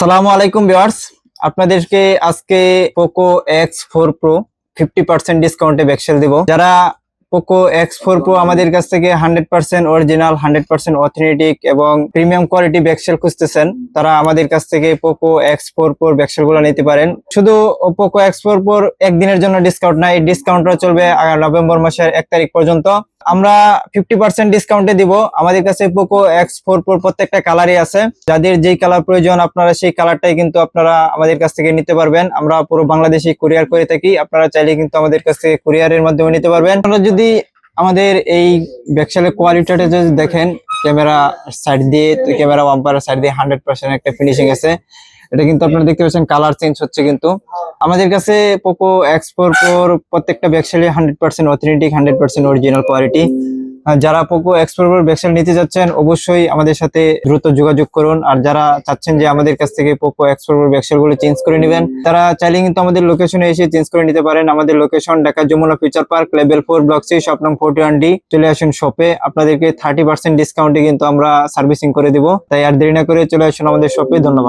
আসসালামু আলাইকুম ভিউয়ার্স। আপনাদেরকে আজকে Poco X four Pro fifty percent ডিসকাউন্টে ব্যাকসেল দিব। যারা পোকো এক্স ফোর প্রো আমাদের কাছ থেকে hundred percent original hundred percent authentic এবং প্রিমিয়াম কোয়ালিটি ব্যাকসেল খুঁজতেছেন, তারা আমাদের কাছ থেকে পোকো এক্স ফোর প্রোর ব্যাকসেলগুলো নিতে পারেন। শুধু পোকো এক্স ফোর প্রোর একদিনের জন্য ডিসকাউন্ট নাই ডিসকাউন্টটা চলবে নভেম্বর মাসের এক তারিখ পর্যন্ত। আমরা ফিফটি পার্সেন্ট ডিসকাউন্টে দিব। আমাদের কাছে পোকো এক্স ফোর প্রোর প্রত্যেকটা কালারই আছে। যাদের যেই কালার প্রয়োজন, আপনারা সেই কালারটাই কিন্তু আপনারা আমাদের কাছ থেকে নিতে পারবেন। আমরা পুরো বাংলাদেশে কুরিয়ার করে থাকি। আপনারা চাইলে কিন্তু আমাদের কাছ থেকে কুরিয়ারের মাধ্যমে নিতে পারবেন। আপনারা যদি আমাদের এই ব্যাকসালের কোয়ালিটিটা যদি দেখেন ক্যামেরা সাইড দিয়ে ক্যামেরা ওয়াম্পারের সাইড দিয়ে হান্ড্রেড পার্সেন্ট একটা ফিনিশিং আছে। এটা কিন্তু আপনারা দেখতে পাচ্ছেন কালার চেঞ্জ হচ্ছে কিন্তু। আমাদের কাছে পোকো এক্স ফোর ফোর প্রত্যেকটা ব্যাকসেলে hundred percent authentic hundred percent original quality যারা Poco X four four backshell নিতে যাচ্ছেন অবশ্যই আমাদের সাথে দ্রুত যোগাযোগ করুন। আর যারা চাচ্ছেন যে আমাদের কাছ থেকে পোকো এক্স ফোর ফোর ব্যাকসেলগুলো চেঞ্জ করে নেবেন তারা চাইলে কিন্তু আমাদের লোকেশনে এসে চেঞ্জ করে নিতে পারেন। আমাদের location Dhaka Jamuna future park level four block C shop নং ফোর্টি ওয়ান ডি চলে আসুন শপে আপনাদেরকে থার্টি পার্সেন্ট ডিসকাউন্টে কিন্তু আমরা সার্ভিসিং করে দিব। তাই আর দেরি না করে চলে আসুন আমাদের শপে ধন্যবাদ।